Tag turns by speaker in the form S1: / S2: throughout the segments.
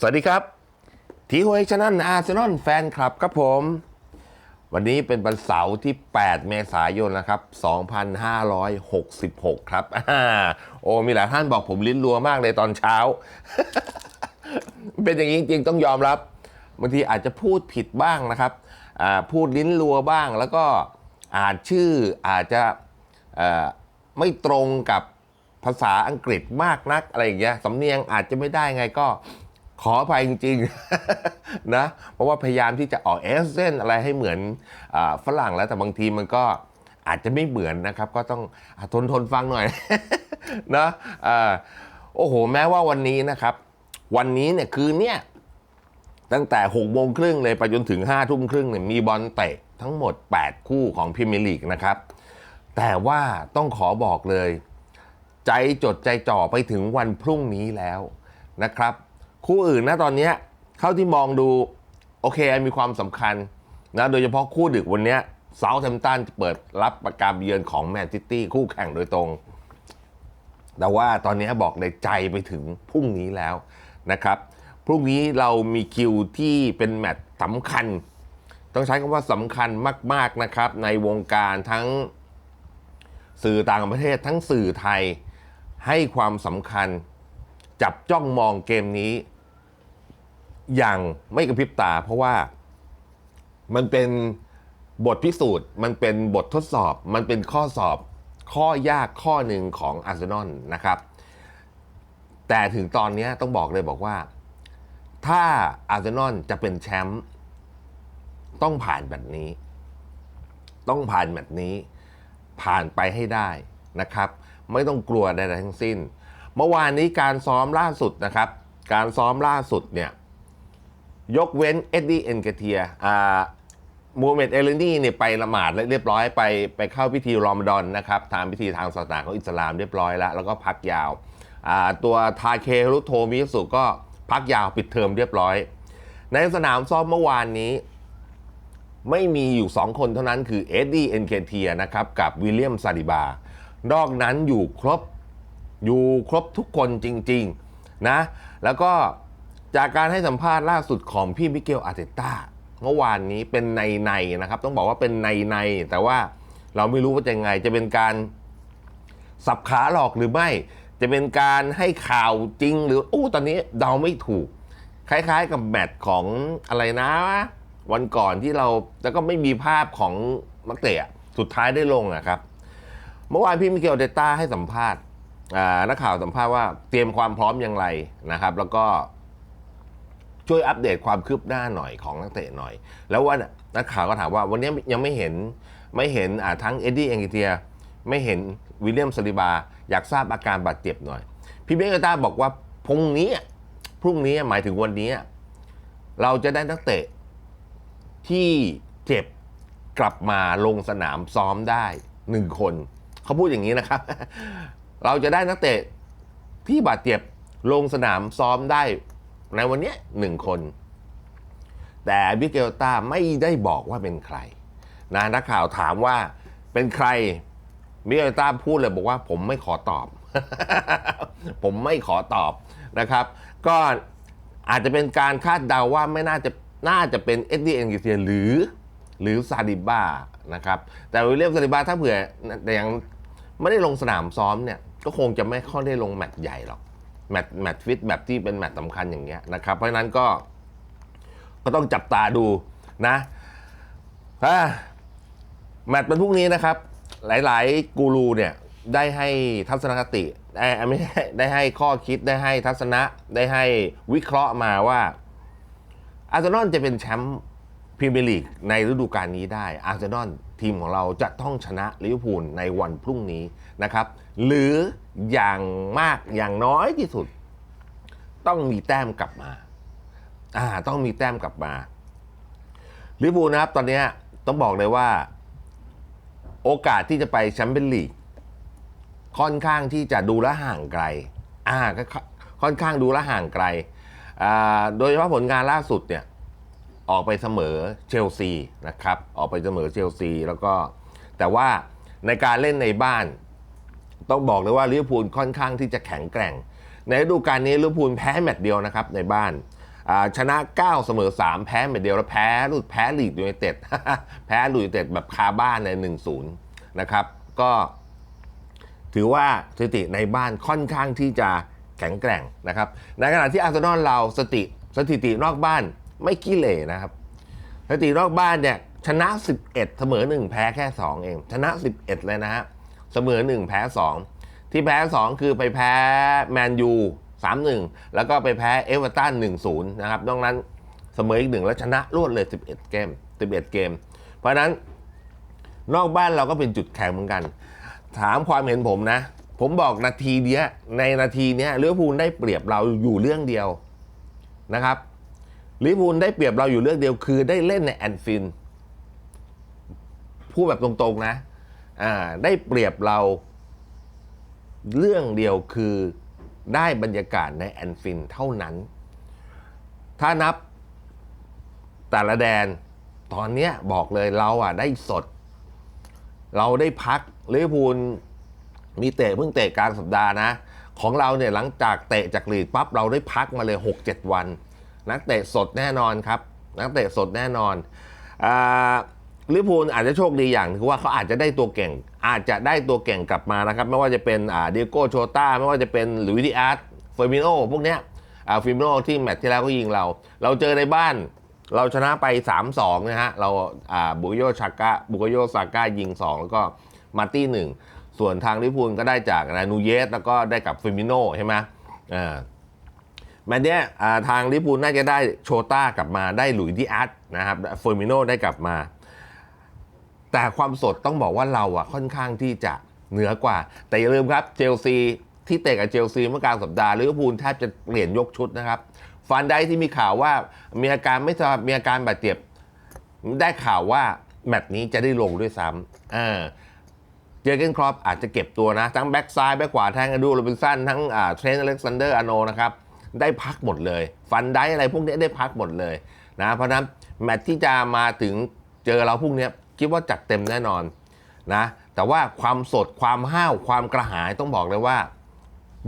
S1: สวัสดีครับ ทีโฮเอชนันอาร์เซนอลแฟนคลับครับผม วันนี้เป็นวันเสาร์ที่ 8 เมษายนนะครับ 2566 ครับอโอ้มีหลายท่านบอกผมลิ้นรัวมากเลยตอนเช้า เป็นอย่างนี้จริงๆ ต้องยอมรับบางทีอาจจะพูดผิดบ้างนะครับ พูดลิ้นรัวบ้างแล้วก็อ่านชื่ออาจจะไม่ตรงกับภาษาอังกฤษมากนักอะไรอย่างเงี้ยสำเนียงอาจจะไม่ได้ไงก็ ขออภัยจริงๆนะเพราะว่าพยายามที่จะออกเอสเซนอะไรให้เหมือนอฝรั่งแล้วแต่บางทีมันก็อาจจะไม่เหมือนนะครับ ก็ต้องอทนทนฟังหน่อยนะโอ้โห แม้ว่าวันนี้นะครับ วันนี้เนี่ยคือเนี่ยตั้งแต่6โมงครึ่งเลยไปจนถึง5ทุ่มครึ่งเนี่ยมีบอลเตะทั้งหมด 8 คู่ของพรีเมียร์ลีกนะครับ แต่ว่าต้องขอบอกเลย ใจจดใจจ่อไปถึงวันพรุ่งนี้แล้วนะครับ คู่อื่นนะตอนนี้เข้าที่มองดูโอเคมีความสำคัญนะโดยเฉพาะคู่ดึกวันนี้เซาท์แฮมป์ตันจะเปิดรับประการเยือนของแมนซิตี้คู่แข่งโดยตรง แต่ว่าตอนนี้บอกในใจไปถึงพรุ่งนี้แล้วนะครับพรุ่งนี้เรามีคิวที่เป็นแมตช์สำคัญ ต้องใช้คำว่าสำคัญมาก ๆนะครับ ในวงการทั้งสื่อต่างประเทศทั้งสื่อไทยให้ความสำคัญ จับจ้องมองเกมนี้ อย่างไม่กระพริบตา เพราะว่ามันเป็นบทพิสูจน์ มันเป็นบททดสอบ มันเป็นข้อสอบข้อยากข้อหนึ่งของอาร์เซนอลนะครับ แต่ถึงตอนนี้ต้องบอกเลยบอกว่า ถ้าอาร์เซนอลจะเป็นแชมป์ต้องผ่านแบบนี้ ต้องผ่านแบบนี้ ผ่านไปให้ได้นะครับ ไม่ต้องกลัวใดๆทั้งสิ้น เมื่อวานนี้การซ้อมล่าสุดนะครับ การซ้อมล่าสุดเนี่ย ยกเว้นเอ็ดดี้เอนเกเทียอ่ามูฮัมเหม็ดเอเลนี่เนี่ยไปละหมาดเรียบร้อยไปไปเข้าพิธีรอมฎอนนะครับตามพิธีทางศาสนาของอิสลามเรียบร้อยแล้ว แล้วก็พักยาวอ่าตัวทาเครุโทมิยสุก็พักยาวปิดเทอมเรียบร้อย ในสนามซ้อมเมื่อวานนี้ ไม่มีอยู่ 2 คนเท่านั้นคือเอ็ดดี้เอนเคเทียนะครับกับวิลเลียมซาดิบานอกนั้นอยู่ครบอยู่ครบทุกคนจริง ๆ นะ แล้วก็ จากการให้สัมภาษณ์ล่าสุดของพี่มิเกลอาเตต้าเมื่อวานนี้เป็นในในนะครับ ต้องบอกว่าเป็นในในแต่ว่าเราไม่รู้ว่าจะยังไง จะเป็นการสับขาหลอกหรือไม่ จะเป็นการให้ข่าวจริง หรืออู้ตอนนี้เดาไม่ถูก คล้าย ๆ กับแมตช์ของอะไรนะ วันก่อนที่เราแล้วก็ไม่มีภาพของนักเตะสุดท้ายได้ลงอะครับ เมื่อวานพี่มิเกลเดต้าให้สัมภาษณ์นักข่าวสัมภาษณ์ว่าเตรียมความพร้อมอย่างไรนะครับ แล้วก็ ช่วยอัปเดตความคืบหน้าหน่อยของนักเตะหน่อย แล้วว่านักข่าวก็ถามว่าวันนี้ยังไม่เห็นไม่เห็นอ่าทั้งเอ็ดดี้เองกิเทีย ไม่เห็นวิลเลียมซาลิบา อยากทราบอาการบาดเจ็บหน่อย พี่มิเกลต้าบอกว่าพรุ่งนี้พรุ่งนี้หมายถึงวันนี้ เราจะได้นักเตะที่เจ็บกลับมาลงสนามซ้อมได้หนึ่งคน เขาพูดอย่างนี้นะครับ เราจะได้นักเตะที่บาดเจ็บลงสนามซ้อมได้ ในวันนี้หนึ่งคน แต่บิเกลตาไม่ได้บอกว่าเป็นใครนะนักข่าวถามว่าเป็นใครบิเกลตาพูดเลยบอกว่าผมไม่ขอตอบ ผมไม่ขอตอบนะครับ ก็อาจจะเป็นการคาดเดาว่าไม่น่าจะน่าจะเป็นเอ็ดดี้เอนกิเซียหรือ หรือซาดิบ้านะครับ แต่วิลเลียมซาดิบ้าถ้าเผื่อแต่ยังไม่ได้ลงสนามซ้อมเนี่ย ก็คงจะไม่ค่อยได้ลงแมตช์ใหญ่หรอก แมตช์แมตช์ฟิตแบบที่เป็นแมตช์สำคัญอย่างเงี้ยนะครับ เพราะฉะนั้นก็ ก็ต้องจับตาดูนะอ่าแมตช์เป็นพรุ่งนี้นะครับ หลาย ๆ กูรูเนี่ยได้ให้ทัศนคติได้ไม่ใช่ได้ให้ข้อคิดได้ให้ทัศนะได้ให้วิเคราะห์มาว่าอาร์เซนอลจะเป็นแชมป์ พรีเมียร์ลีกในฤดูกาลนี้ได้อาร์เซนอลทีมของเราจะต้องชนะลิเวอร์พูลในวันพรุ่งนี้นะครับ หรืออย่างมากอย่างน้อยที่สุด ต้องมีแต้มกลับมาอ่าต้องมีแต้มกลับมาลิเวอร์พูลนะครับ ตอนนี้ต้องบอกเลยว่า โอกาสที่จะไปแชมเปี้ยนลีกค่อนข้างที่จะดูแลห่างไกลอ่าก็ค่อนข้างดูแลห่างไกล โดยเฉพาะผลงานล่าสุดเนี่ย ออกไปเสมอเชลซีนะครับ ออกไปเสมอเชลซีแล้วก็แต่ว่าในการเล่นในบ้าน ต้องบอกเลยว่าลิเวอร์พูลค่อนข้างที่จะแข็งแกร่ง ในฤดูกาลนี้ลิเวอร์พูลแพ้แมตช์เดียวนะครับในบ้านชนะ 9 เสมอ 3 แพ้แมตช์เดียวแล้วแพ้ลูดแพ้ลีดยูไนเต็ดแพ้ลีดยูไนเต็ดแบบคาบ้านใน1-0นะครับ ก็ถือว่าสติในบ้านค่อนข้างที่จะแข็งแกร่งนะครับ ในขณะที่อาร์เซนอลเราสติสถิตินอกบ้าน ไม่ขี้เหร่นะครับสถิตินอกบ้านเนี่ยชนะ 11 เสมอ 1 แพ้แค่ 2 เอง ชนะ 11 เลยนะฮะเสมอ 1 แพ้ 2 ที่แพ้ 2 คือไปแพ้แมนยู 3-1 แล้วก็ไปแพ้เอเวอร์ตัน 1-0 นะครับนอกนั้นเสมออีกหนึ่งแล้วชนะรวดเลย 11 เกม 11 เกม เพราะนั้นนอกบ้านเราก็เป็นจุดแข็งเหมือนกัน ถามความเห็นผมนะ ผมบอกนาทีเนี้ยในนาทีเนี้ยลิเวอร์พูลได้เปรียบเราอยู่เรื่องเดียวนะครับ ลิเวอร์พูลได้เปรียบเราอยู่เรื่องเดียวคือได้เล่นในแอนฟิลพูดแบบตรงๆนะอ่าได้เปรียบเราเรื่องเดียวคือได้บรรยากาศในแอนฟิลเท่านั้น ถ้านับแต่ละแดนตอนเนี้ยบอกเลยเราอะได้สด เราได้พักลิเวอร์พูลมีเตะเพิ่งเตะกลางสัปดาห์นะ ของเราเนี่ยหลังจากเตะจากลีดปั๊บเราได้พักมาเลย 6-7 วัน นักเตะสดแน่นอนครับ นักเตะสดแน่นอนอาลิพูลอาจจะโชคดีอย่างคือว่าเขาอาจจะได้ตัวเก่ง อาจจะได้ตัวเก่งกลับมานะครับ ไม่ว่าจะเป็นอ่าเดียโก้โชต้าไม่ว่าจะเป็นหลุยดิอาร์ตเฟอร์มิโนพวกเนี้ยอ่าฟิมิโนที่แมตช์ที่แล้วก็ยิงเรา เราเจอในบ้านเราชนะไป 3-2 นะฮะ เราอ่าบุกโยชากะบุกโยซาก้ายิง 2 แล้วก็มาร์ตี้หนึ่งส่วนทางลิพูลก็ได้จากนานูเยสแล้วก็ได้กับฟิมิโนใช่ไหมอ่า แมตช์เนี้ยทางลิเวอร์พูลน่าจะได้โชต้ากลับมาได้หลุยดิอาร์ตนะครับเฟอร์มิโนได้กลับมา แต่ความสดต้องบอกว่าเราอะค่อนข้างที่จะเหนือกว่า แต่อย่าลืมครับเชลซีที่เตะกับเชลซีเมื่อกลางสัปดาห์ลิเวอร์พูลแทบจะเปลี่ยนยกชุดนะครับฟันได้ที่มีข่าวว่ามีอาการไม่สบายมีอาการบาดเจ็บ ได้ข่าวว่าแมตช์นี้จะได้ลงด้วยซ้ำอ่าเจอเกนครอปอาจจะเก็บตัวนะ ทั้งแบ็กซ้ายแบ็กขวาแทงอดูโรบินสันทั้งเทรนต์อเล็กซานเดอร์อโนนะครับ ได้พักหมดเลย ฟันได้อะไรพวกนี้ได้พักหมดเลยนะเพราะนั้นแมตช์ที่จะมาถึงเจอเราพวกนี้คิดว่าจัดเต็มแน่นอนนะแต่ว่าความสดความห้าวความกระหายต้องบอกเลยว่า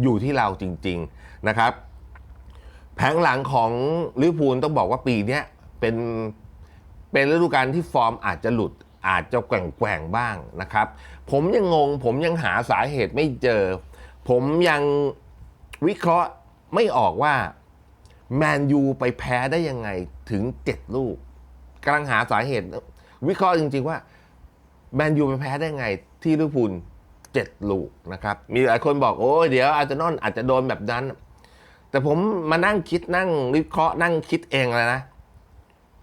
S1: อยู่ที่เราจริง ๆนะครับแผงหลังของลิเวอร์พูลต้องบอกว่าปีนี้เป็นเป็นฤดูกาลที่ฟอร์มอาจจะหลุดอาจจะแกว่งๆบ้างนะครับ ผมยังงง ผมยังหาสาเหตุไม่เจอ ผมยังวิเคราะห์ ไม่ออกว่าแมนยูไปแพ้ได้ยังไงถึง 7 ลูกกำลังหาสาเหตุ วิเคราะห์จริง ๆ ว่าแมนยูไปแพ้ได้ไงที่ลิเวอร์พูล7 ลูกนะครับ มีหลายคนบอกโอ้ยเดี๋ยวอาร์เซนอลอาจจะโดนแบบนั้น แต่ผมมานั่งคิดนั่งวิเคราะห์นั่งคิดเองเลยนะ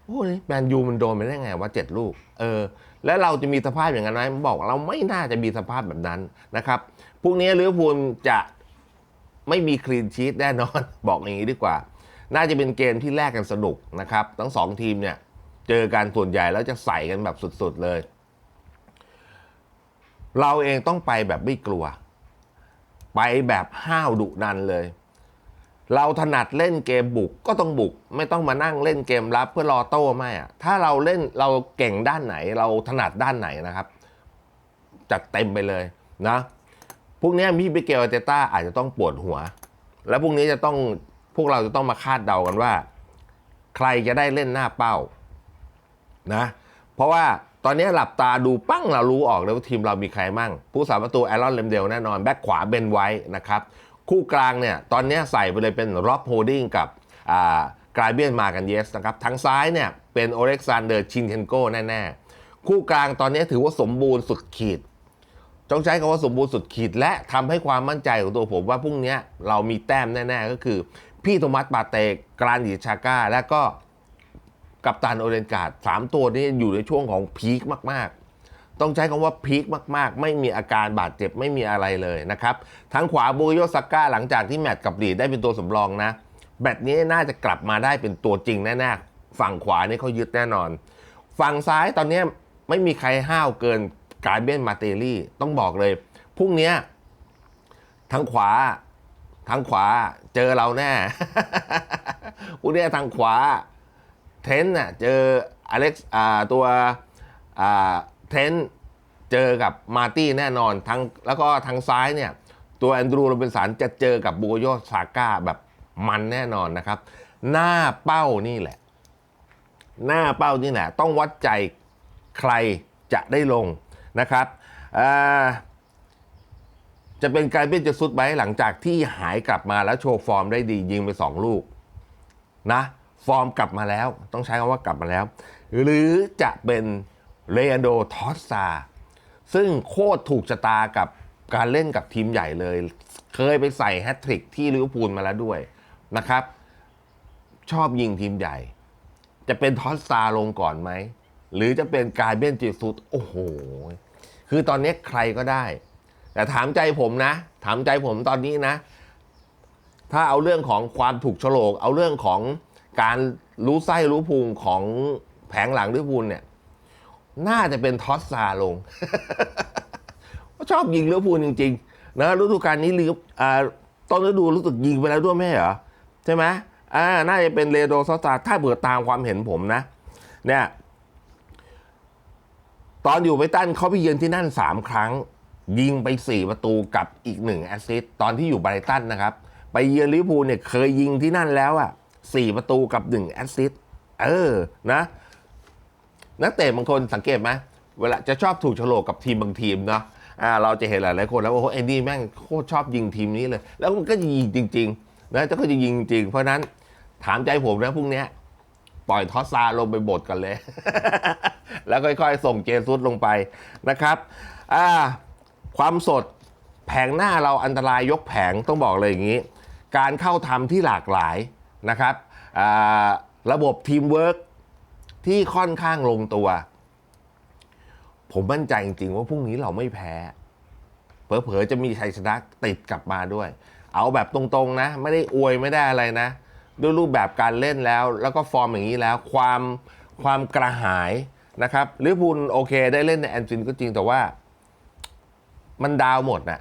S1: โอ้ยแมนยูมันโดนไปได้ไงว่าเจ็ดลูก เออ แล้วเราจะมีสภาพอย่างนั้นไหมผมบอกเราไม่น่าจะมีสภาพแบบนั้นนะครับพรุ่งนี้ลิเวอร์พูลจะ ไม่มีคลีนชีตแน่นอน บอกอย่างนี้ดีกว่า น่าจะเป็นเกมที่แลกกันสนุกนะครับ ทั้งสองทีมเนี่ย เจอกันส่วนใหญ่แล้วจะใส่กันแบบสุดๆเลย เราเองต้องไปแบบไม่กลัว ไปแบบห้าวดุดันเลย เราถนัดเล่นเกมบุกก็ต้องบุก ไม่ต้องมานั่งเล่นเกมรับเพื่อรอโต้ไม่อะถ้าเราเล่นเราเก่งด้านไหน เราถนัดด้านไหนนะครับ จัดเต็มไปเลยนะ พวกนี้พี่บิเกลอเตต้าอาจจะต้องปวดหัว แล้วพวกนี้จะต้องพวกเราจะต้องมาคาดเดากันว่า ใครจะได้เล่นหน้าเป้านะเพราะว่าตอนนี้หลับตาดูปั้งเรารู้ออกเลยว่าทีมเรามีใครมั่ง ผู้สาประตูแอรอนเลมเดลแน่นอน แบ็คขวาเบนไว้นะครับ คู่กลางเนี่ย ตอนนี้ใส่ไปเลยเป็นร็อบโฮดิ้งกับกลายเบียนมากันเยสนะครับทางซ้ายเนี่ยเป็นโอเล็กซานเดอร์ชินเทนโกแน่ ๆ คู่กลางตอนนี้ถือว่าสมบูรณ์สุดขีด ต้องใช้คำว่าสมบูรณ์สุดขีดและทำให้ความมั่นใจของตัวผมว่าพรุ่งนี้เรามีแต้มแน่ ๆ ก็คือ พี่โทมัสปาเตกกรานดิชาก้า และก็กัปตันโอเรนการ์ดสามตัวนี้อยู่ในช่วงของพีคมากๆ ต้องใช้คำว่าพีคมากๆ ไม่มีอาการบาดเจ็บไม่มีอะไรเลยนะครับทางขวาบูโยซาก้าหลังจากที่แมตช์กับลีดได้เป็นตัวสำรองนะแมตนี้น่าจะกลับมาได้เป็นตัวจริงแน่ๆฝั่งขวานี่เขายึดแน่นอน ฝั่งซ้ายตอนนี้ไม่มีใครห้าวเกิน กาเบียนมาเตลี่ต้องบอกเลยพรุ่งนี้ทางขวาทางขวาเจอเราแน่พรุ่งนี้ทางขวาเทนน่ะเจออเล็กซ์ตัวเทนเจอกับมาตี้แน่นอนทั้งแล้วก็ทางซ้ายเนี่ยตัวแอนดรูโรบินสันจะเจอกับบูโยซาก้าแบบมันแน่นอนนะครับ หน้าเป้านี่แหละ หน้าเป้านี่แหละ ต้องวัดใจใครจะได้ลง นะครับจะเป็นการเป็นจะสุดไหมหลังจากที่หายกลับมาแล้วโชว์ฟอร์มได้ดียิงไปสองลูกนะฟอร์มกลับมาแล้ว ต้องใช้คำว่ากลับมาแล้ว หรือจะเป็นเรอันโดทอสซาซึ่งโคตรถูกชะตากับการเล่นกับทีมใหญ่เลย เคยไปใส่แฮตทริกที่ลิเวอร์พูลมาแล้วด้วยนะครับ ชอบยิงทีมใหญ่ จะเป็นทอสซาลงก่อนไหม หรือจะเป็นกายเบนจิสุดโอ้โห คือตอนนี้ใครก็ได้ แต่ถามใจผมนะ ถามใจผมตอนนี้นะ ถ้าเอาเรื่องของความถูกโฉลก เอาเรื่องของการรู้ไส้รู้พุงของแผงหลังลิเวอร์พูลเนี่ย น่าจะเป็นทอสซาลง ชอบยิงลิเวอร์พูลจริง ๆ นะฤดูกาลนี้ลิเวอร์อ่าต้นฤดูรู้สึกยิงไปแล้วด้วยไหมเหรอ ใช่ไหมอ่าน่าจะเป็นเรโดซอสตาถ้าเบื่อตามความเห็นผมนะ เนี่ย ตอนอยู่ไปตันเขาไปเยือนที่นั่น 3 ครั้ง ยิงไป 4 ประตูกับอีก 1 แอสซิสต์ตอนที่อยู่ไบรตันนะครับ ไปเยือนลิเวอร์พูลเนี่ยเคยยิงที่นั่นแล้วอะ4ประตูกับ 1 แอสซิสต์เออนะนักเตะบางคนสังเกตไหมเวลาจะชอบถูกโฉลกกับทีมบางทีมเนาะอ่าเราจะเห็นหลายๆคนแล้วว่าโอ้โหเอ็นดี้แม่งโคตรชอบยิงทีมนี้เลย แล้วมันก็ยิงจริงๆนะจะก็จะยิงจริง เพราะนั้นถามใจผมนะพรุ่งนี้ ปล่อยทอสซาลงไปบดกันเลย แล้วค่อยๆ ส่งเจซุสลงไปนะครับความสดแผงหน้าเราอันตรายยกแผงต้องบอกเลยอย่างนี้ การเข้าทำที่หลากหลายนะครับระบบทีมเวิร์กที่ค่อนข้างลงตัว ผมมั่นใจจริงๆว่าพรุ่งนี้เราไม่แพ้ เผลอๆจะมีชัยชนะติดกลับมาด้วย เอาแบบตรงๆนะ ไม่ได้อวยไม่ได้อะไรนะ ด้วยรูปแบบการเล่นแล้ว แล้วก็ฟอร์มอย่างนี้แล้ว ความความกระหายนะครับลิเวอร์พูลโอเคได้เล่นในแอนฟิลด์ก็จริงแต่ว่า มันดาวหมดนะ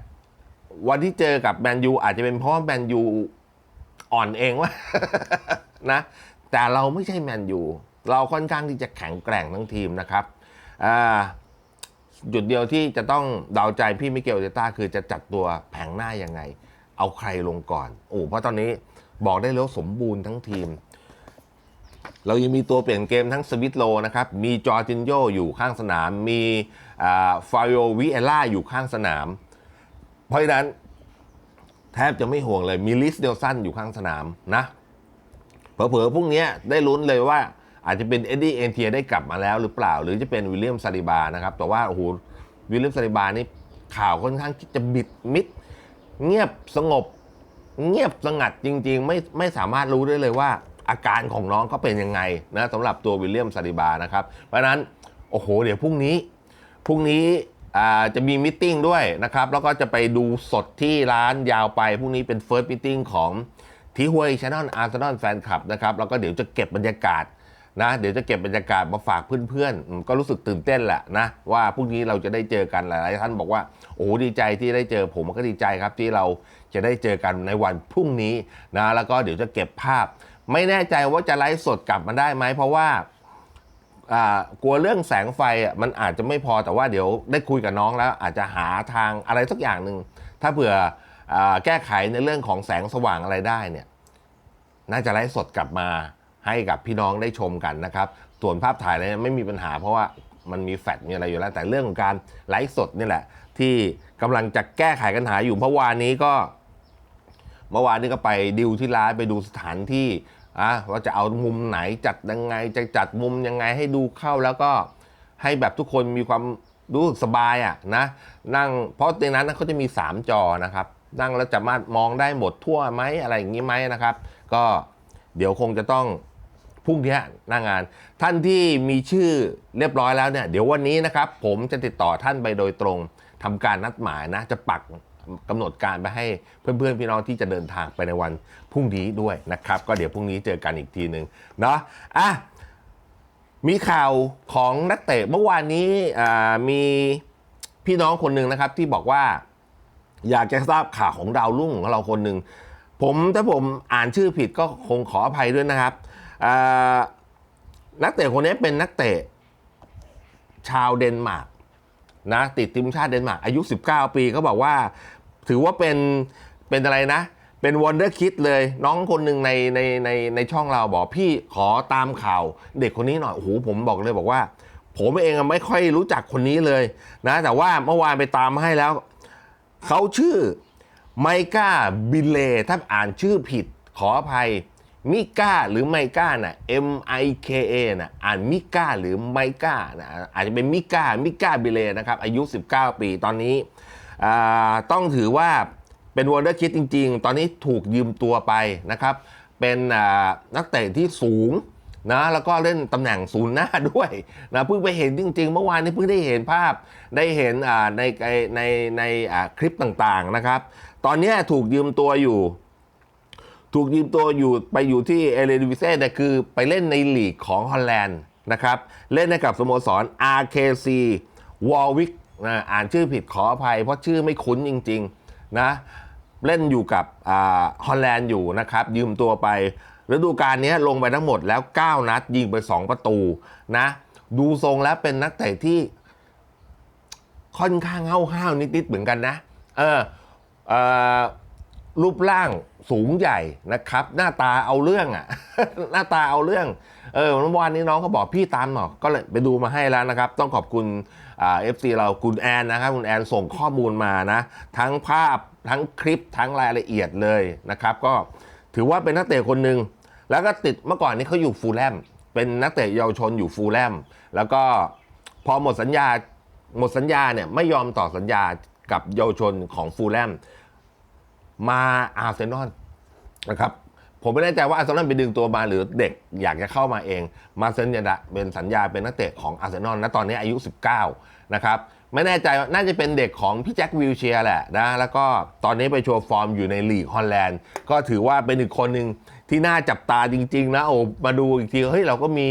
S1: วันที่เจอกับแมนยูอาจจะเป็นเพราะแมนยูอ่อนเองว่านะแต่เราไม่ใช่แมนยูเราค่อนข้างที่จะแข็งแกร่งทั้งทีมนะครับจุดเดียวที่จะต้องเดาใจพี่มิเกลเตต้าคือจะจัดตัวแผงหน้ายังไง เอาใครลงก่อนโอ้เพราะตอนนี้ บอกได้แล้วสมบูรณ์ทั้งทีม เรายังมีตัวเปลี่ยนเกมทั้งสวิตโลนะครับ มีจอร์จินโยอยู่ข้างสนาม มีฟาโยวิเอล่าอยู่ข้างสนาม เพราะฉะนั้นแทบจะไม่ห่วงเลย มีลิสเดลสันอยู่ข้างสนามนะ เผลอๆพรุ่งนี้ได้ลุ้นเลยว่าอาจจะเป็นเอ็ดดี้เอนเทียได้กลับมาแล้วหรือเปล่า หรือจะเป็นวิลเลียมซาลิบานะครับ แต่ว่าโอ้โหวิลเลียมซาลิบานี่ข่าวค่อนข้างที่จะบิดมิด เงียบสงบ เงียบสงัดจริง ๆ ไม่ไม่สามารถรู้ได้เลยว่า อาการของน้องเขาเป็นยังไงนะสำหรับตัววิลเลียมซาลิบานะครับ เพราะฉะนั้นโอ้โห เดี๋ยวพรุ่งนี้พรุ่งนี้จะมีมิทติ้งด้วยนะครับ แล้วก็จะไปดูสดที่ร้านยาวไปพรุ่งนี้เป็นเฟิร์สมิทติ้งของทีฮวยชาแนลอาร์เซนอลแฟนคลับนะครับแล้วก็เดี๋ยวจะเก็บบรรยากาศนะเดี๋ยวจะเก็บบรรยากาศมาฝากเพื่อนๆ ก็รู้สึกตื่นเต้นแหละนะ ว่าพรุ่งนี้เราจะได้เจอกันหลายๆท่านบอกว่า โอ้ดีใจที่ได้เจอผมก็ดีใจครับที่เรา จะได้เจอกันในวันพรุ่งนี้นะแล้วก็เดี๋ยวจะเก็บภาพ ไม่แน่ใจว่าจะไลฟ์สดกลับมาได้ไหมเพราะว่ากลัวเรื่องแสงไฟอะมันอาจจะไม่พอแต่ว่าเดี๋ยวได้คุยกับน้องแล้วอาจจะหาทางอะไรสักอย่างหนึ่งถ้าเผื่ออแก้ไขในเรื่องของแสงสว่างอะไรได้เนี่ยน่าจะไลฟ์สดกลับมาให้กับพี่น้องได้ชมกันนะครับ ส่วนภาพถ่ายอะไรไม่มีปัญหาเพราะว่ามันมีแฟลชมีอะไรอยู่แล้ว แต่เรื่องของการไลฟ์สดนี่แหละ ที่กำลังจะแก้ไขกันหาอยู่เพราะวานนี้ก็ เมื่อวานนี้ก็ไปดิวที่ร้านไปดูสถานที่อะว่าจะเอามุมไหนจัดยังไงจะจัดมุมยังไงให้ดูเข้าแล้วก็ให้แบบทุกคนมีความรู้สึกสบายอะนะนั่งเพราะในนั้นเขาจะมี 3 จอนะครับ นั่งแล้วจะมารถมองได้หมดทั่วไหมอะไรอย่างนี้ไหมนะครับ ก็เดี๋ยวคงจะต้องพรุ่งนี้หน้างาน ท่านที่มีชื่อเรียบร้อยแล้วเนี่ยเดี๋ยววันนี้นะครับ ผมจะติดต่อท่านไปโดยตรงทำการนัดหมายนะ จะปัก กำหนดการไปให้เพื่อนๆพี่น้องที่จะเดินทางไปในวันพรุ่งนี้ด้วยนะครับ ก็เดี๋ยวพรุ่งนี้เจอกันอีกทีหนึ่งเนาะอะมีข่าวของนักเตะเมื่อวานนี้มีพี่น้องคนหนึ่งนะครับที่บอกว่าอยากจะทราบข่าวของดาวรุ่งของเราคนหนึ่งผมถ้าผมอ่านชื่อผิดก็คงขออภัยด้วยนะครับนักเตะคนนี้เป็นนักเตะชาวเดนมาร์กนะติดทีมชาติเดนมาร์กอายุ 19 ปีเขาบอกว่า ถือว่าเป็นเป็นอะไรนะ เป็นว o นเดอร์คิดเลย น้องคนหนึ่งในในในในช่องเราบอกพี่ขอตามข่าว เด็กคนนี้หน่อยโอ้โหผมบอกเลยบอกว่า ผมเองไม่ค่อยรู้จักคนนี้เลยนะ แต่ว่าเมื่อวานไปตามมาให้แล้ว เขาชื่อไมก้าบิเลถ้าอ่านชื่อผิดขออภัยมิก้าหรือไมก้าน่ะ M I K A น่ะอ่านมิก้าหรือไมก้านะอาจจะเป็นมิก้ามิก้าบิเลนะครับ อายุ 19 ปีตอนนี้ ต้องถือว่าเป็นวอ n เดอร์คิดจริง ๆ ตอนนี้ถูกยืมตัวไปนะครับ เป็นนักเตะที่สูงนะแล้วก็เล่นตำแหน่งศูนย์หน้าด้วยนะเพิ่งไปเห็นจริง ๆ เมื่อวานนี้เพิ่งได้เห็นภาพได้เห็นในในในในคลิปต่างๆนะครับ ตอนนี้ถูกยืมตัวอยู่ ถูกยืมตัวอยู่ไปอยู่ที่เอเลดิวิเซ่เนี่ยคือไปเล่นในลีกของฮอลแลนด์นะครับ เล่นให้กับสโมสร RKC Warwick นะอ่านชื่อผิดขออภัย เพราะชื่อไม่คุ้นจริงๆนะเล่นอยู่กับฮอลแลนด์อยู่นะครับ ยืมตัวไปฤดูกาลนี้ลงไปทั้งหมดแล้ว 9 นัด ยิงไป 2 ประตูนะดูทรงแล้วเป็นนักเตะที่ค่อนข้างเห้าวๆนิดๆเหมือนกันนะเออเออรูปร่างสูงใหญ่นะครับ หน้าตาเอาเรื่องอะ่ะ หน้าตาเอาเรื่อง เออเมื่อวานนี้น้องเขาบอกพี่ตามหน่อยก็เลยไปดูมาให้แล้วนะครับ ต้องขอบคุณ เอฟซีเราคุณแอนนะครับคุณแอนส่งข้อมูลมานะทั้งภาพทั้งคลิปทั้งรายละเอียดเลยนะครับ ก็ถือว่าเป็นนักเตะคนหนึ่งแล้วก็ติดเมื่อก่อนนี้เขาอยู่ฟูลแลมเป็นนักเตะเยาวชนอยู่ฟูลแลมแล้วก็พอหมดสัญญาหมดสัญญาเนี่ยไม่ยอมต่อสัญญากับเยาวชนของฟูลแลมมาอาร์เซนอลนะครับ ผมไม่แน่ใจว่าอาร์เซนอลไปดึงตัวมาหรือเด็กอยากจะเข้ามาเอง มาเซนยาเป็นสัญญาเป็นนักเตะของอาร์เซนอลนะตอนนี้อายุ 19 นะครับไม่แน่ใจว่าน่าจะเป็นเด็กของพี่แจ็ควิลเชียร์แหละนะ แล้วก็ตอนนี้ไปโชว์ฟอร์มอยู่ในลีกฮอลแลนด์ ก็ถือว่าเป็นอีกคนหนึ่งที่น่าจับตาจริงๆนะโอ้มาดูอีกทีเฮ้ยเราก็มี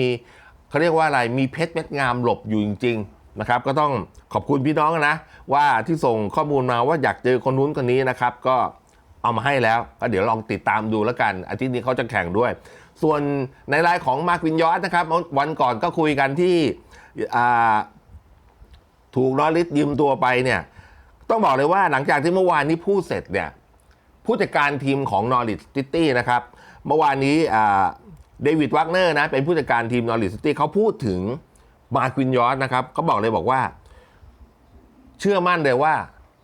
S1: เขาเรียกว่าอะไรมีเพชรเม็ดงามหลบอยู่จริงๆนะครับก็ต้องขอบคุณพี่น้องนะ ว่าที่ส่งข้อมูลมาว่าอยากเจอคนนู้นคนนี้นะครับ ก็ เอามาให้แล้วก็เดี๋ยวลองติดตามดูแล้วกัน อาทิตย์นี้เขาจะแข่งด้วย ส่วนในรายของมาร์ควินยอสนะครับ วันก่อนก็คุยกันที่ถูกนอริสยืมตัวไปเนี่ยต้องบอกเลยว่าหลังจากที่เมื่อวานนี้พูดเสร็จเนี่ยผู้จัดการทีมของนอริ t ซิตี้นะครับ เมื่อวานนี้เดวิดวักเนอร์นะเป็นผู้จัดการทีมนอริ t ซิตี้เขาพูดถึงมาร์ควินยอสนะครับเขาบอกเลยบอกว่า เชื่อมั่นเลยว่า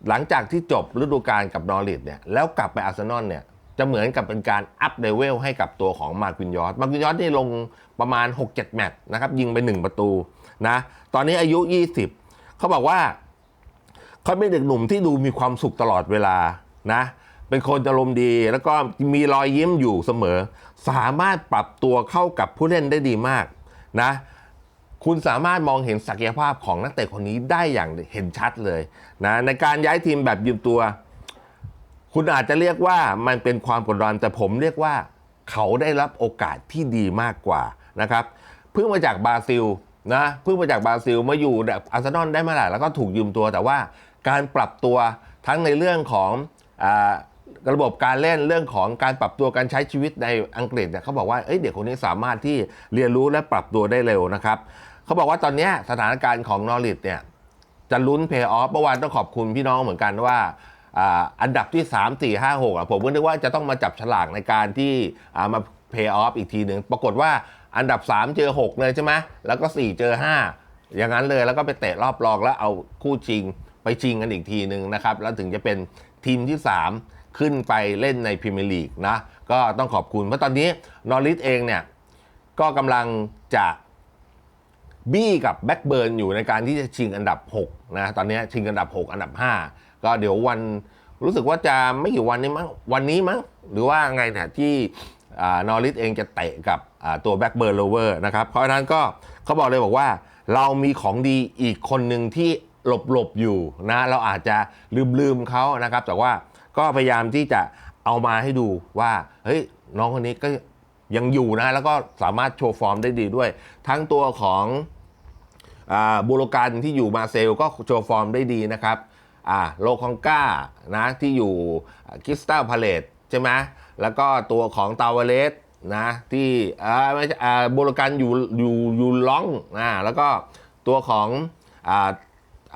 S1: หลังจากที่จบฤดูกาลกับนอริ t เนี่ยแล้วกลับไปอาร์เซนอลเนี่ยจะเหมือนกับเป็นการอัพเลเวลให้กับตัวของมาร์ควินยอสมาร์ควินยอสนี่ลงประมาณ 6-7 แมตช์นะครับยิงไป 1 ประตูนะตอนนี้อายุ 20 เขาบอกว่า เขาเป็นเด็กหนุ่มที่ดูมีความสุขตลอดเวลานะเป็นคนอารมณ์ดี แล้วก็มีรอยยิ้มอยู่เสมอ สามารถปรับตัวเข้ากับผู้เล่นได้ดีมากนะ คุณสามารถมองเห็นศักยภาพของนักเตะคนนี้ได้อย่างเห็นชัดเลยนะในการย้ายทีมแบบยืมตัว คุณอาจจะเรียกว่ามันเป็นความกดดันแต่ผมเรียกว่าเขาได้รับโอกาสที่ดีมากกว่านะครับเพิ่งมาจากบราซิลนะเพิ่งมาจากบราซิลมาอยู่แบบอาร์เซนอลได้เมื่อไหร่แล้วก็ถูกยืมตัวแต่ว่าการปรับตัวทั้งในเรื่องของอระบบการเล่นเรื่องของการปรับตัวการใช้ชีวิตในอังกฤษเนี่ยเขาบอกว่าเอ้ยเด็กคนนี้สามารถที่เรียนรู้และปรับตัวได้เร็วนะครับ เขาบอกว่าตอนนี้สถานการณ์ของนอริทเนี่ยจะลุ้นเพย์ออฟเมื่อวานต้องขอบคุณพี่น้องเหมือนกันว่าอันดับที่ 3 4 5 6อะผมก็นึกว่าจะต้องมาจับฉลากในการที่มาเพย์ออฟอีกทีหนึ่งปรากฏว่าอันดับ 3 เจอ 6 เลยใช่ไหมแล้วก็ 4 เจอ 5 อย่างนั้นเลยแล้วก็ไปเตะรอบรองแล้วเอาคู่ชิงไปชิงกันอีกทีหนึ่งนะครับ แล้วถึงจะเป็นทีมที่ 3 ขึ้นไปเล่นในพรีเมียร์ลีกนะ ก็ต้องขอบคุณ เพราะตอนนี้นอริสเองเนี่ยก็กำลังจะ บี้กับแบ็กเบิร์นอยู่ในการที่จะชิงอันดับ6นะตอนนี้ชิงอันดับ 6 อันดับ 5 ก็เดี๋ยววันรู้สึกว่าจะไม่กี่วันนี้มั้งวันนี้มั้งหรือว่าไงเนี่ยที่นอริสเองจะเตะกับตัวแบ็กเบิร์นโลเวอร์นะครับเพราะฉะนั้นก็เขาบอกเลยบอกว่า เรามีของดีอีกคนหนึ่งที่หลบหลบอยู่นะเราอาจจะลืมลืมเขานะครับ แต่ว่าก็พยายามที่จะเอามาให้ดูว่าเฮ้ยน้องคนนี้ก็ยังอยู่นะ แล้วก็สามารถโชว์ฟอร์มได้ดีด้วย ทั้งตัวของ บูโรกันที่อยู่มาเซลก็โชว์ฟอร์มได้ดีนะครับโลคองก้านะที่อยู่คริสตัลพาเลตใช่ไหมแล้วก็ตัวของตาวาเลสนะที่อ่าไม่ใช่อ่าบูโรกันอยู่อยู่อยู่ล่องนะแล้วก็ตัวของอ่า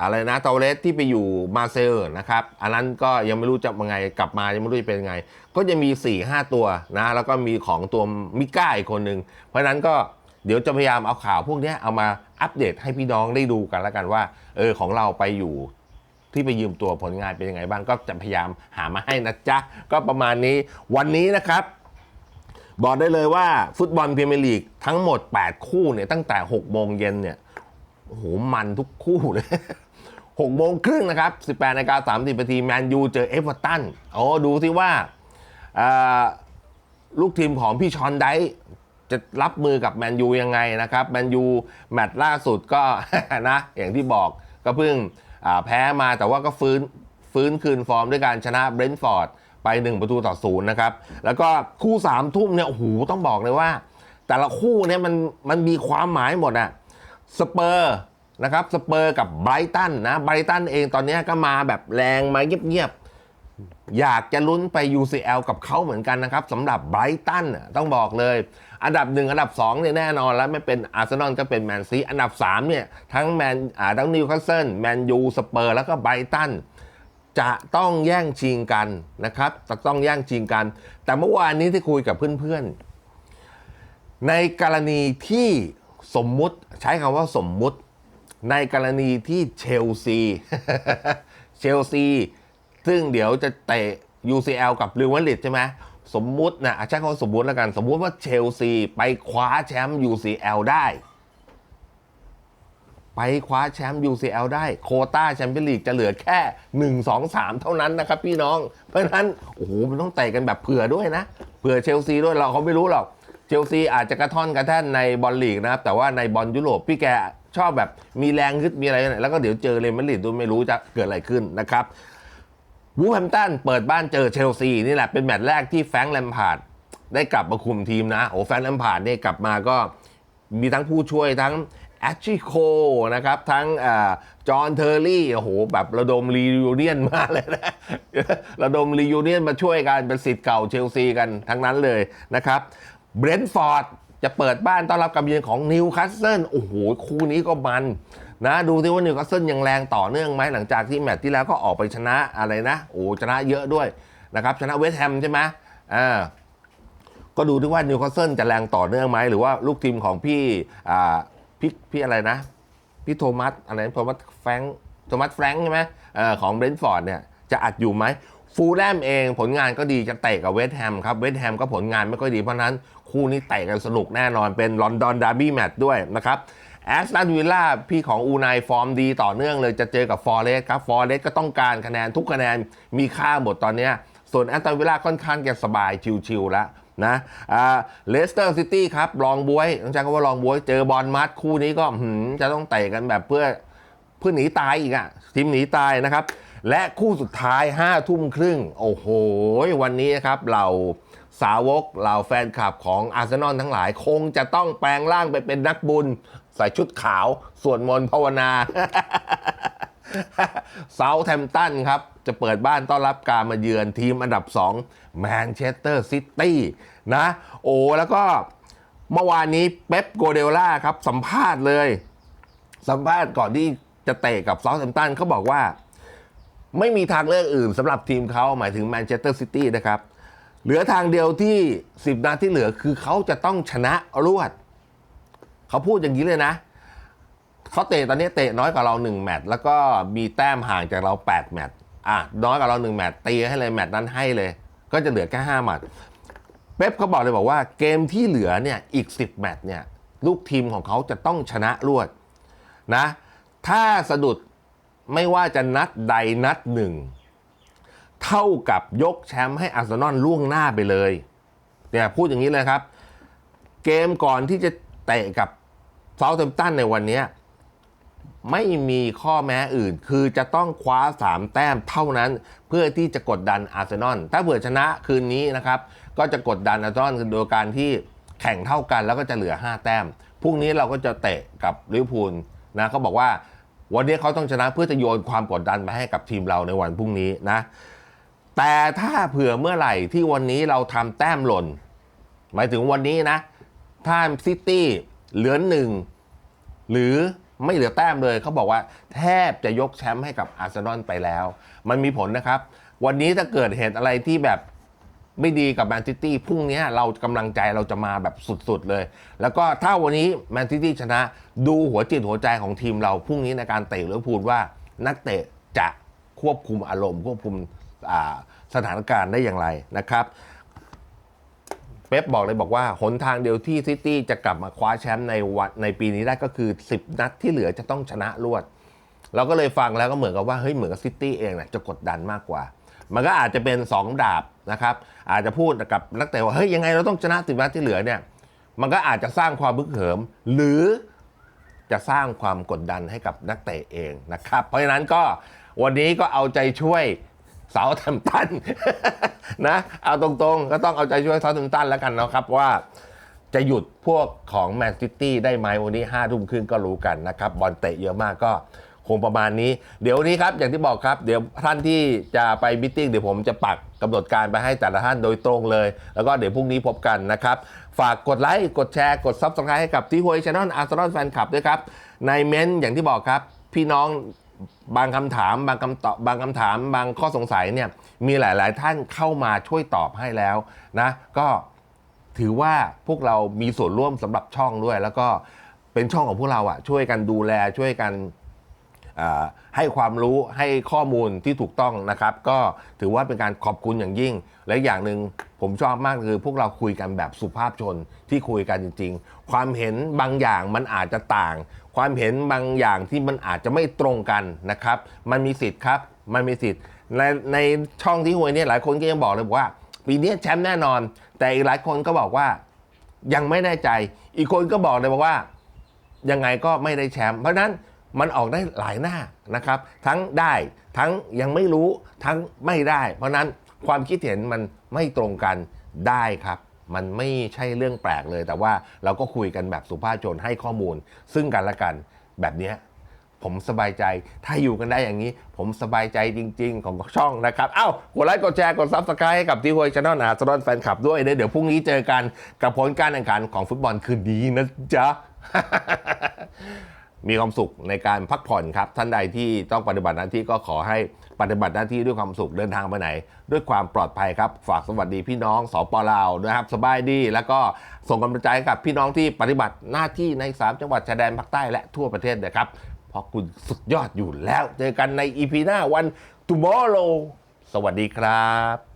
S1: อะไรนะเตาวเลสที่ไปอยู่มาเซลนะครับ อันนั้นก็ยังไม่รู้จะยังไงกลับมายังไม่รู้จะเป็นไง ก็จะมี 4 5 ตัวนะ แล้วก็มีของตัวมิก้าอีกคนหนึ่งเพราะนั้นก็ เดี๋ยวจะพยายามเอาข่าวพวกนี้เอามาอัปเดตให้พี่น้องได้ดูกันแล้วกันว่า เออของเราไปอยู่ที่ไปยืมตัวผลงานเป็นยังไงบ้างก็จะพยายามหามาให้นะจ๊ะ ก็ประมาณนี้วันนี้นะครับ บอกได้เลยว่าฟุตบอลพรีเมียร์ลีกทั้งหมด 8 คู่เนี่ยตั้งแต่ 6 โมงเย็นเนี่ยโอ้โหมันทุกคู่เลย6โมงครึ่งนะครับ 18นาฬิกา30นาทีแมนยูเจอเอเวอร์ตันโอ้ดูสิว่าลูกทีมของพี่ชอนได จะรับมือกับแมนยูยังไงนะครับแมนยูแมตช์ล่าสุดก็นะอย่างที่บอกก็เพิ่งแพ้มาแต่ว่าก็ฟื้นฟื้นคืนฟอร์มด้วยการชนะเบรนท์ฟอร์ดไป 1 ประตูต่อศูนย์นะครับ แล้วก็คู่3ทุ่มเนี่ยโอ้โหต้องบอกเลยว่า แต่ละคู่เนี่ยมันมันมีความหมายหมดอะสเปอร์นะครับสเปอร์กับไบรตันนะไบรตันเองตอนนี้ก็มาแบบแรงมาเงียบ อยากจะลุ้นไป UCL กับเขาเหมือนกันนะครับสำหรับไบรตันต้องบอกเลย อันดับ 1 อันดับ2เนี่ยแน่นอนแล้วไม่เป็นอาร์เซนอลก็เป็นแมนซีอันดับ3เนี่ยทั้งแมนทั้งนิวคาสเซิลแมนยูสเปอร์แล้วก็ไบรตันจะต้องแย่งชิงกันนะครับจะต้องแย่งชิงกัน แต่เมื่อวานนี้ที่คุยกับเพื่อนๆ ในกรณีที่สมมุติใช้คำว่าสมมุติ ในกรณีที่เชลซีเชลซี ซึ่งเดี๋ยวจะเตะ UCL กับลิเวอร์พูลใช่ไหมสมมุตินะอะใช้คำว่าสมมุติแล้วกัน สมมุติว่าเชลซีไปคว้าแชมป์ UCL ได้ ไปคว้าแชมป์ UCL ได้ โคต้าแชมเปี้ยนลีกจะเหลือแค่ 1 2 3 เท่านั้นนะครับพี่น้อง เพราะฉะนั้น โอ้โห มันต้องเตะกันแบบเผื่อด้วยนะ เผื่อเชลซีด้วยเราเขาไม่รู้หรอก เชลซีอาจจะกระท่อนกระแท่นในบอลลีกนะครับ แต่ว่าในบอลยุโรปพี่แกชอบแบบมีแรงฮึดมีอะไรเนี่ยแล้วก็เดี๋ยวเจอเรอัลมาดริดด้วยไม่รู้จะเกิดอะไรขึ้นนะครับ วูแฮมตันเปิดบ้านเจอเชลซีนี่แหละเป็นแมตช์แรกที่แฟรงค์แลมพาร์ดได้กลับมาคุมทีมนะโอ้แฟรงค์แลมพาร์ดเนี่ยกลับมาก็มีทั้งผู้ช่วยทั้งแอชชิโคนะครับ ทั้งจอห์นเทอร์รี่ โอ้โห แบบระดมรียูเนียนมาเลยนะ ระดมรียูเนียนมาช่วยกันเป็นสิทธิ์เก่าเชลซีกันทั้งนั้นเลยนะครับเบรนท์ฟอร์ดจะเปิดบ้านต้อนรับการเยือนของนิวคาสเซิลโอ้โห คู่นี้ก็มัน นะดูที่ว่านิวคาสเซิลยังแรงต่อเนื่องไหมหลังจากที่แมตช์ที่แล้วก็ออกไปชนะอะไรนะโอ้ชนะเยอะด้วยนะครับชนะเวสต์แฮมใช่ไหมอ่าก็ดูที่ว่านิวคาสเซิลจะแรงต่อเนื่องไหมหรือว่าลูกทีมของพี่อ่าพี่พี่อะไรนะ พี่โทมัสอะไรโทมัสแฟรงโทมัสแฟรงใช่ไหมเออของเบรนท์ฟอร์ดเนี่ยจะอัดอยู่ไหมฟูลแลมเองผลงานก็ดีจะเตะกับเวสต์แฮมครับเวสต์แฮมก็ผลงานไม่ค่อยดีเพราะนั้น คู่นี้เตะกันสนุกแน่นอนเป็นลอนดอนดาร์บี้แมตช์ด้วยนะครับ แอสตันวิลล่าพี่ของอูไนฟอร์มดีต่อเนื่องเลยจะเจอกับฟอร์เรสครับฟอร์เรสก็ต้องการคะแนนทุกคะแนนมีค่าหมดตอนนี้ ส่วนแอสตันวิลล่าค่อนข้างจะสบายชิวๆแล้วนะเลสเตอร์ซิตี้ครับลองบวยต้องใช้คำว่าลองบวย เจอบอลมัดคู่นี้ก็จะต้องเตะกันแบบเพื่อเพื่อหนีตายอีกอะทีมหนีตายนะครับ และคู่สุดท้าย5้าทุ่มครึ่ง โอ้โห วันนี้นะครับเราสาวกเหล่าแฟนคลับของอาร์เซนอลทั้งหลายคงจะต้องแปลงร่างไปเป็นนักบุญ ใส่ชุดขาวสวดมนต์ภาวนา เซาแทมตันครับ จะเปิดบ้านต้อนรับการมาเยือนทีมอันดับ2แมนเชสเตอร์ซิตี้นะ โอ้แล้วก็เมื่อวานนี้เป๊ปโกเดล่าครับ สัมภาษณ์เลย สัมภาษณ์ก่อนที่จะเตะกับเซาท์แฮมตันเขาบอกว่า ไม่มีทางเลือกอื่นสำหรับทีมเขาหมายถึงแมนเชสเตอร์ซิตี้นะครับเหลือทางเดียวที่ 10 นาทีเหลือคือเขาจะต้องชนะรวด เขาพูดอย่างนี้เลยนะเขาเตะตอนนี้เตะน้อยกว่าเรา1แมตช์แล้วก็มีแต้มห่างจากเรา 8 แมตช์อะน้อยกว่าเรา1แมตช์ตีให้เลยแมตช์นั้นให้เลย ก็จะเหลือแค่5แมตช์เป๊ปเขาบอกเลยบอกว่าเกมที่เหลือเนี่ยอีก 10 แมตช์เนี่ยลูกทีมของเขาจะต้องชนะรวดนะถ้าสะดุดไม่ว่าจะนัดใดนัดหนึ่ง เท่ากับยกแชมป์ให้อาร์เซนอลล่วงหน้าไปเลยเนี่ยพูดอย่างนี้เลยครับ เกมก่อนที่จะเตะกับ เซาท์แฮมตันในวันนี้ไม่มีข้อแม้อื่น คือจะต้องคว้า 3 แต้มเท่านั้น เพื่อที่จะกดดันอาร์เซนอลถ้าเผื่อชนะคืนนี้นะครับ ก็จะกดดันอาร์เซนอลโดยการที่แข่งเท่ากันแล้วก็จะเหลือ 5 แต้มพรุ่งนี้เราก็จะเตะกับลิเวอร์พูลนะเขาบอกว่าวันนี้เขาต้องชนะเพื่อจะโยนความกดดันไปให้กับทีมเราในวันพรุ่งนี้นะ แต่ถ้าเผื่อเมื่อไหร่ที่วันนี้เราทำแต้มหล่น หมายถึงวันนี้นะ ถ้าซิตี้ เหลือหนึ่งหรือไม่เหลือแต้มเลยเขาบอกว่าแทบจะยกแชมป์ให้กับอาร์เซนอลไปแล้ว มันมีผลนะครับ วันนี้ถ้าเกิดเหตุอะไรที่แบบไม่ดีกับแมนซิตี้พรุ่งนี้เรากำลังใจเราจะมาแบบสุดๆเลย แล้วก็ถ้าวันนี้แมนซิตี้ชนะดูหัวจิตหัวใจของทีมเราพรุ่งนี้ในการเตะหรือพูดว่านักเตะจะควบคุมอารมณ์ ควบคุมสถานการณ์ได้อย่างไรนะครับ เป๊ปบอกเลยบอกว่า หนทางเดียวที่ซิตี้จะกลับมาคว้าแชมป์ในวันในปีนี้ได้ก็คือ 10 นัดที่เหลือจะต้องชนะรวด เราก็เลยฟังแล้วก็เหมือนกับว่าเฮ้ยเหมือนกับซิตี้เองนะจะกดดันมากกว่า มันก็อาจจะเป็น 2 ดาบนะครับ อาจจะพูดกับนักเตะว่าเฮ้ยยังไงเราต้องชนะสิบนัดที่เหลือเนี่ย มันก็อาจจะสร้างความบึกเหิม หรือจะสร้างความกดดันให้กับนักเตะเองนะครับ เพราะฉะนั้นก็วันนี้ก็เอาใจช่วย เสาแทมตันนะ เอาตรงๆ ก็ต้องเอาใจช่วยเสาแทมตันแล้วกันนะครับว่าจะหยุดพวกของแมนซิตี้ได้ไหมวันนี้ห้าทุ่มครึ่งก็รู้กันนะครับ บอลเตะเยอะมากก็คงประมาณนี้ เดี๋ยววันนี้ครับ อย่างที่บอกครับ เดี๋ยวท่านที่จะไปมิทติ้งเดี๋ยวผมจะปักกำหนดการไปให้แต่ละท่านโดยตรงเลย แล้วก็เดี๋ยวพรุ่งนี้พบกันนะครับ ฝากกดไลค์กดแชร์กดซับสไครต์ให้กับที่ฮวยช n น l อาร์เซนอลแฟนคลับด้วยครับ ในเม้นต์อย่างที่บอกครับ พี่น้อง บางคำถามบางคำตอบบางคำถาม บางข้อสงสัยเนี่ยมีหลาย ๆ ท่านเข้ามาช่วยตอบให้แล้วนะก็ถือว่าพวกเรามีส่วนร่วมสำหรับช่องด้วย แล้วก็เป็นช่องของพวกเราอะช่วยกันดูแลช่วยกันให้ความรู้ให้ข้อมูลที่ถูกต้องนะครับ ก็ถือว่าเป็นการขอบคุณอย่างยิ่ง และอย่างหนึ่งผมชอบมากคือพวกเราคุยกันแบบสุภาพชนที่คุยกันจริง ๆ ความเห็นบางอย่างมันอาจจะต่าง ความเห็นบางอย่างที่มันอาจจะไม่ตรงกันนะครับ มันมีสิทธิ์ครับ มันมีสิทธิ์ ในในช่องที่หวยเนี่ยหลายคนก็ยังบอกเลยบอกว่า ปีนี้แชมป์แน่นอน แต่อีกหลายคนก็บอกว่ายังไม่แน่ใจ อีกคนก็บอกเลยบอกว่ายังไงก็ไม่ได้แชมป์เพราะนั้นมันออกได้หลายหน้านะครับ ทั้งได้ทั้งยังไม่รู้ทั้งไม่ได้ เพราะนั้นความคิดเห็นมันไม่ตรงกันได้ครับ มันไม่ใช่เรื่องแปลกเลย แต่ว่าเราก็คุยกันแบบสุภาพชนให้ข้อมูล ซึ่งกันและกันแบบนี้ผมสบายใจ ถ้าอยู่กันได้อย่างนี้ ผมสบายใจจริง ๆ ของช่องนะครับเอ้ากดไลค์ กดแชร์ กดซับสไครต์ให้กับที่ฮวยช n น l อาร์ซอนแฟนคลับด้วยนะเดี๋ยวพรุ่งนี้เจอกันกับผลการแข่งขันของฟุตบอลคืนนี้นะจ๊ะ มีความสุขในการพักผ่อนครับ ท่านใดที่ต้องปฏิบัติหน้าที่ก็ขอให้ ปฏิบัติหน้าที่ด้วยความสุขเดินทางไปไหน ด้วยความปลอดภัยครับ ฝากสวัสดีพี่น้องสปลาวนะครับสบายดี แล้วก็ส่งกำลังใจกับพี่น้องที่ปฏิบัติหน้าที่ใน 3 จังหวัดชายแดนภาคใต้และทั่วประเทศนะครับเพราะคุณสุดยอดอยู่แล้ว เจอกันในอีพีหน้าวัน tomorrow สวัสดีครับ